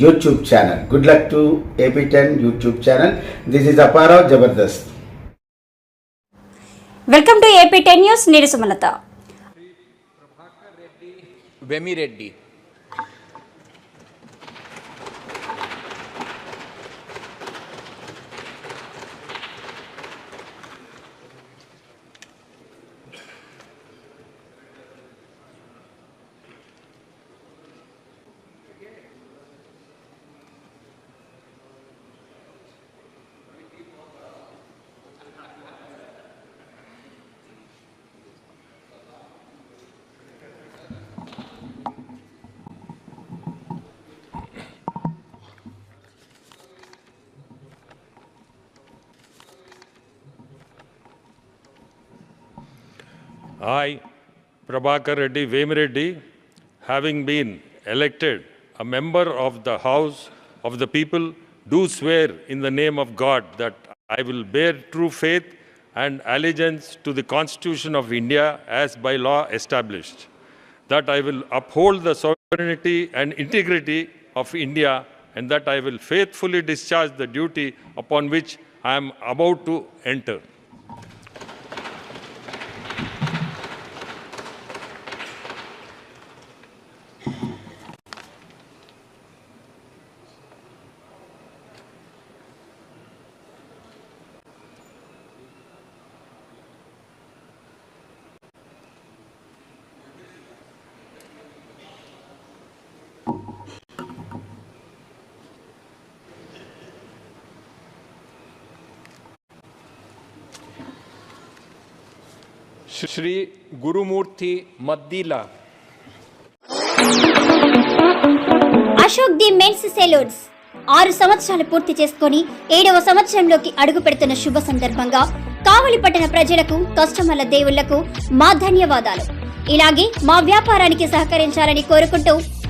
YouTube channel good luck to AP ten YouTube channel this is Aparao Jabardasth welcome to AP ten news నేను Sumalatha Vemireddy I, Prabhakar Reddy Vemireddy, having been elected a member of the House of the People, do swear in the name of God that I will bear true faith and allegiance to the Constitution of India as by law established, that I will uphold the sovereignty and integrity of India, and that I will faithfully discharge the duty upon which I am about to enter. Shri Gurumurthy Maddila. Ashok the men's salons. ఆరు సంవత్సరాలు పూర్తి చేసుకొని ఏడవ సంవత్సరంలోకి అడుగు పెడుతున్న శుభ సందర్భంగా కావలి పట్టణ ప్రజలకు కస్టమర్ల దేవుళ్ళకు మా ధన్యవాదాలు. ఇలాగే మా వ్యాపారానికి సహకరించాలని కోరుకుంటూ